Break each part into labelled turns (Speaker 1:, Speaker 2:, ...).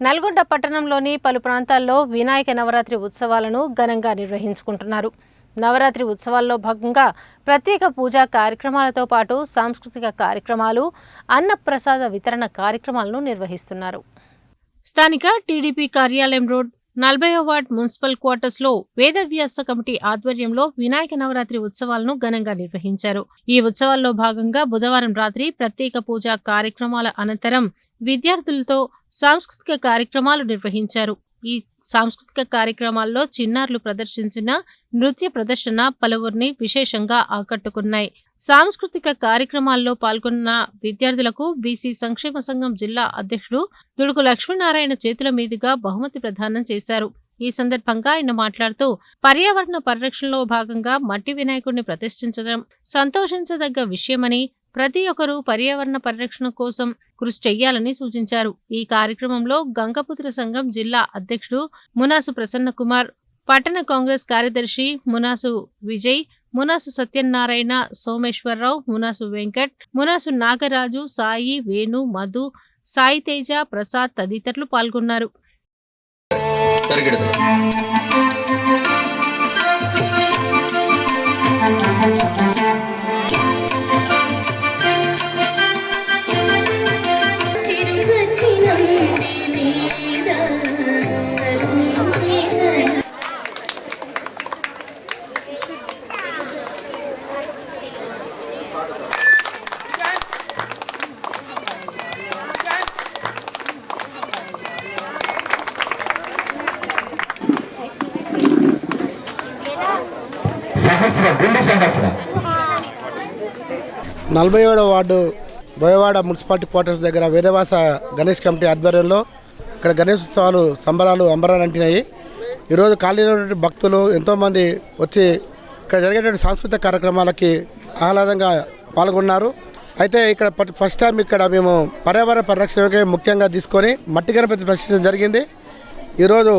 Speaker 1: నల్గొండ పట్టణంలోని పలు ప్రాంతాల్లో వినాయక నవరాత్రి ఉత్సవాలను ఘనంగా నిర్వహించుకుంటున్నారు. నవరాత్రి ఉత్సవాల్లో భాగంగా ప్రత్యేక పూజా కార్యక్రమాలతో పాటు సాంస్కృతిక కార్యక్రమాలు అన్నప్రసాద వితరణ కార్యక్రమాలను నిర్వహిస్తున్నారు. స్థానిక టీడీపీ కార్యాలయం రోడ్ నలభైవ వార్డ్ మున్సిపల్ క్వార్టర్స్లో వేదవ్యాస కమిటీ ఆధ్వర్యంలో వినాయక నవరాత్రి ఉత్సవాలను ఘనంగా నిర్వహించారు. ఈ ఉత్సవాల్లో భాగంగా బుధవారం రాత్రి ప్రత్యేక పూజా కార్యక్రమాల అనంతరం విద్యార్థులతో సాంస్కృతిక కార్యక్రమాలు నిర్వహించారు. ఈ సాంస్కృతిక కార్యక్రమాల్లో చిన్నారులు ప్రదర్శించిన నృత్య ప్రదర్శన పలువురిని విశేషంగా ఆకట్టుకున్నాయి. సాంస్కృతిక కార్యక్రమాల్లో పాల్గొన్న విద్యార్థులకు బీసీ సంక్షేమ సంఘం జిల్లా అధ్యక్షుడు దుడుకు లక్ష్మీనారాయణ చేతుల మీదుగా బహుమతి ప్రదానం చేశారు. ఈ సందర్భంగా ఆయన మాట్లాడుతూ పర్యావరణ పరిరక్షణలో భాగంగా మట్టి వినాయకుడిని ప్రతిష్ఠించడం సంతోషించదగ్గ విషయమని ప్రతి ఒక్కరూ పర్యావరణ పరిరక్షణ కోసం కృషి చెయ్యాలని సూచించారు. ఈ కార్యక్రమంలో గంగపుత్ర సంఘం జిల్లా అధ్యక్షుడు మునాసు ప్రసన్న కుమార్ పట్టణ కాంగ్రెస్ కార్యదర్శి మునాసు విజయ్ మునాసు సత్యనారాయణ సోమేశ్వరరావు మునాసు వెంకట్ మునాసు నాగరాజు సాయి వేణు మధు సాయి తేజ ప్రసాద్ తదితరులు పాల్గొన్నారు.
Speaker 2: నలభై ఏడవ వార్డు బోయవాడ మున్సిపాలిటీ క్వార్టర్స్ దగ్గర వేదవాస గణేష్ కమిటీ ఆధ్వర్యంలో ఇక్కడ గణేష్ ఉత్సవాలు సంబరాలు అంబరాలు అంటినాయి. ఈరోజు ఖాళీనటువంటి భక్తులు ఎంతోమంది వచ్చి ఇక్కడ జరిగేటువంటి సాంస్కృతిక కార్యక్రమాలకి ఆహ్లాదంగా పాల్గొన్నారు. అయితే ఇక్కడ ఫస్ట్ టైం ఇక్కడ మేము పర్యావరణ పరిరక్షణకే ముఖ్యంగా తీసుకొని మట్టి గణపతి ప్రదర్శించడం జరిగింది. ఈరోజు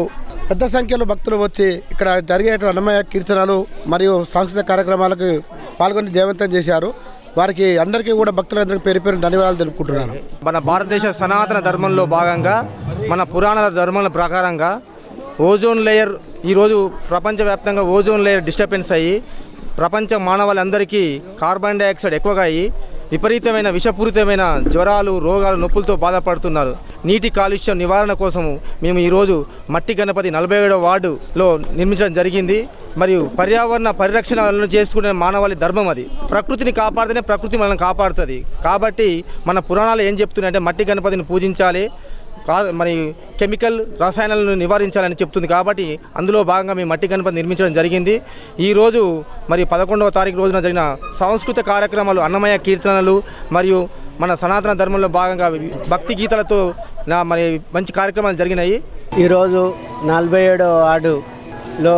Speaker 2: పెద్ద సంఖ్యలో భక్తులు వచ్చి ఇక్కడ జరిగే అన్నమయ కీర్తనలు మరియు సాంస్కృతిక కార్యక్రమాలకు పాల్గొని జయవంతం చేశారు. వారికి అందరికీ కూడా భక్తులందరికీ పేరు పేరు ధన్యవాదాలు తెలుపుకుంటున్నాను.
Speaker 3: మన భారతదేశ సనాతన ధర్మంలో భాగంగా మన పురాణాల ధర్మాల ప్రకారంగా ఓజోన్ లేయర్ ఈరోజు ప్రపంచవ్యాప్తంగా ఓజోన్ లేయర్ డిస్టర్బెన్స్ అయ్యి ప్రపంచ మానవులందరికీ కార్బన్ డైఆక్సైడ్ ఎక్కువగా అయ్యి విపరీతమైన విషపూరితమైన జ్వరాలు రోగాలు నొప్పులతో బాధపడుతున్నారు. నీటి కాలుష్యం నివారణ కోసము మేము ఈరోజు మట్టి గణపతి నలభై ఏడవ వార్డులో నిర్మించడం జరిగింది. మరియు పర్యావరణ పరిరక్షణను చేసుకునే మానవాళి ధర్మం అది. ప్రకృతిని కాపాడితేనే ప్రకృతి మనల్ని కాపాడుతుంది. కాబట్టి మన పురాణాలు ఏం చెప్తున్నాయంటే మట్టి గణపతిని పూజించాలి కా- మరి కెమికల్ రసాయనాలను నివారించాలని చెప్తుంది. కాబట్టి అందులో భాగంగా మేము మట్టి గణపతి నిర్మించడం జరిగింది. ఈరోజు మరి పదకొండవ తారీఖు రోజున జరిగిన సాంస్కృతిక కార్యక్రమాలు అన్నమయ కీర్తనలు మరియు మన సనాతన ధర్మంలో భాగంగా భక్తి గీతలతో నా మరి మంచి కార్యక్రమాలు జరిగినాయి.
Speaker 4: ఈరోజు నలభై ఏడో వార్డులో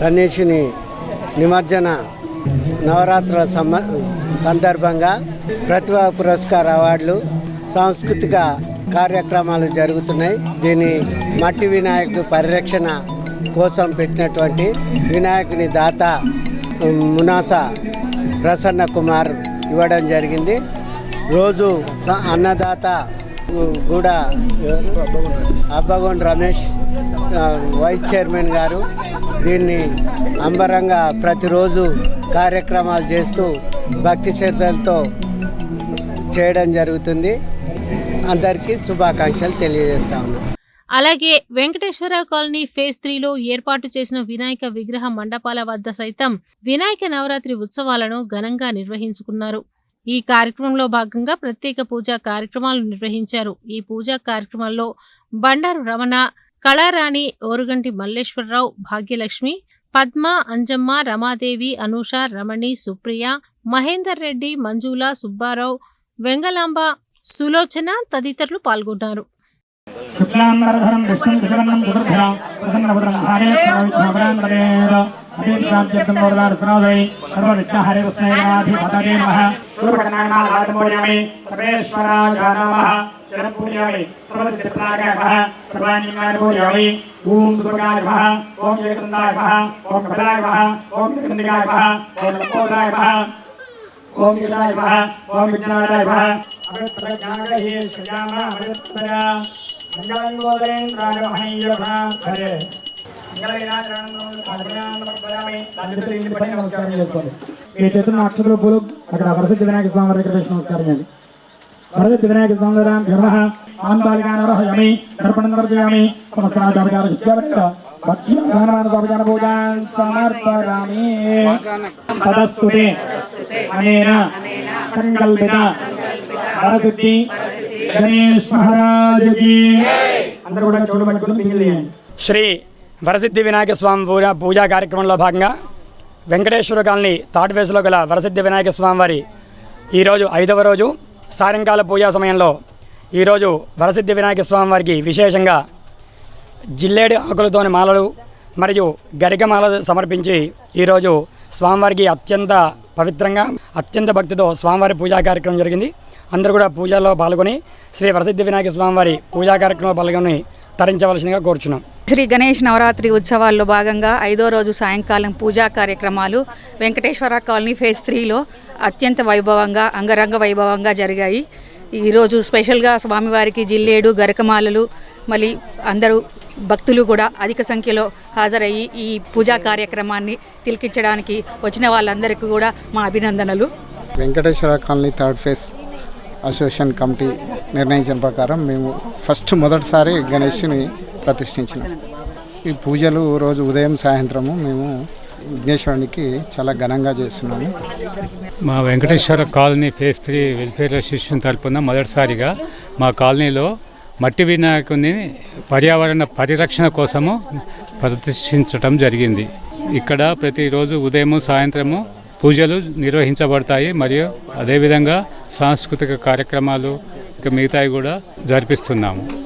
Speaker 4: గణేషుని నిమజ్జన నవరాత్రుల సమ సందర్భంగా ప్రతిభా పురస్కార్ అవార్డులు సాంస్కృతిక కార్యక్రమాలు జరుగుతున్నాయి. దీని మట్టి వినాయకుడు పరిరక్షణ కోసం పెట్టినటువంటి వినాయకుని దాత మునాసా మునాస ప్రసన్న కుమార్ ఇవ్వడం జరిగింది. రోజు స- అన్నదాత కూడా అబ్బగోన్ రమేష్ వైస్ చైర్మన్ గారు దీన్ని అంబరంగా ప్రతిరోజు కార్యక్రమాలు చేస్తూ భక్తి శ్రద్ధలతో చేయడం జరుగుతుంది. అందరికీ శుభాకాంక్షలు తెలియజేస్తా ఉన్నాం.
Speaker 1: అలాగే వెంకటేశ్వర కాలనీ ఫేజ్ త్రీలో ఏర్పాటు చేసిన వినాయక విగ్రహ మండపాల వద్ద సైతం వినాయక నవరాత్రి ఉత్సవాలను ఘనంగా నిర్వహించుకున్నారు. ఈ కార్యక్రమంలో భాగంగా ప్రత్యేక పూజా కార్యక్రమాలు నిర్వహించారు. ఈ పూజా కార్యక్రమాల్లో బండారు రమణ కళారాణి ఓరుగంటి మల్లేశ్వరరావు భాగ్యలక్ష్మి పద్మ అంజమ్మ రమాదేవి అనూష రమణి సుప్రియ మహేందర్ రెడ్డి మంజుల సుబ్బారావు వెంగలాంబ సులోచన తదితరులు పాల్గొన్నారు.
Speaker 5: శుక్లాంబరధరం విష్ణుం కృతవర్ణం చతుర్భుజం ప్రసన్నవదనం ఆరే अभिप्राप्त्यर्थं मोदलार सुनादयि सर्वविद्या हरे उस्नैराधि भदने नमः गुरुपटनानां आत्मोर्यमे सर्वेश्वराजा नमः चरणपूर्यमे सर्वदिप्रागाय नमः सर्वानिमानपूर्यमे ॐ सुभगाय नमः ॐ जगतन्दाय नमः ॐ भदाय नमः ॐ कृतन्दिगाय नमः ॐ नमोदाय नमः ॐ विजयाय नमः ॐ विज्ञानाय नमः अभिप्रज्ञानहि श्रियामा अभिप्रज्ञा गङ्गाङ्गोदयं प्राणमहैयोधा हरे మంగళంగోదరేంద్రాయ మహేంద్రభారే ఈ చేతున్న అక్షతుల పూలు అక్కడ వరసిద్ధి వినాయక స్వామి వారి వేసి నమస్కారం చేయండి. వరసిద్ధి వినాయక స్వామి రామ్ గర్వ ఆంబాలికానరహయామి దర్పణం దర్శయామి శిక్షావృత్త భక్ష్యాన పూజాన్ సమర్పయామి. తదస్తుతే అనేన సంకల్పిత వరసిద్ధి. గణేష్ మహారాజుకి. అందరూ కూడా చూడు పట్టుకుని మిగిలి చేయండి
Speaker 6: శ్రీ వరసిద్ధి వినాయక స్వామి పూజ పూజా కార్యక్రమంలో భాగంగా వెంకటేశ్వర కాలనీ థర్డ్ వేసులో గల వరసిద్ధి వినాయక స్వామి వారి ఈరోజు ఐదవ రోజు సాయంకాల పూజా సమయంలో ఈరోజు వరసిద్ధి వినాయక స్వామి వారికి విశేషంగా జిల్లేడు ఆకులతోని మాలలు మరియు గరికమాల సమర్పించి ఈరోజు స్వామివారికి అత్యంత పవిత్రంగా అత్యంత భక్తితో స్వామివారి పూజా కార్యక్రమం జరిగింది. అందరూ కూడా పూజలో పాల్గొని శ్రీ వరసిద్ధి వినాయక స్వామివారి పూజా కార్యక్రమంలో పాల్గొని తరించవలసిందిగా కోరుచున్నాం.
Speaker 7: శ్రీ గణేష్ నవరాత్రి ఉత్సవాల్లో భాగంగా ఐదో రోజు సాయంకాలం పూజా కార్యక్రమాలు వెంకటేశ్వర కాలనీ ఫేజ్ త్రీలో అత్యంత వైభవంగా అంగరంగ వైభవంగా జరిగాయి. ఈరోజు స్పెషల్గా స్వామివారికి జిల్లేడు గరకమాలలు మళ్ళీ అందరూ భక్తులు కూడా అధిక సంఖ్యలో హాజరయ్యి ఈ పూజా కార్యక్రమాన్ని తిలకించడానికి వచ్చిన వాళ్ళందరికీ కూడా మా అభినందనలు.
Speaker 8: Venkateswara colony third phase association committee నిర్ణయించిన ప్రకారం మేము ఫస్ట్ మొదటిసారి గణేష్ని ప్రతిష్ఠించినాం. ఈ పూజలు రోజు ఉదయం సాయంత్రము మేము విఘ్నేశ్వరునికి చాలా ఘనంగా చేస్తున్నాము.
Speaker 9: మా Venkateswara colony phase three welfare association తరపున మొదటిసారిగా మా కాలనీలో మట్టి వినాయకుని పర్యావరణ పరిరక్షణ కోసము ప్రదర్శించటం జరిగింది. ఇక్కడ ప్రతిరోజు ఉదయం సాయంత్రము పూజలు నిర్వహించబడతాయి మరియు అదేవిధంగా సాంస్కృతిక కార్యక్రమాలు ఇంకా మిగతాయి కూడా జరిపిస్తున్నాము.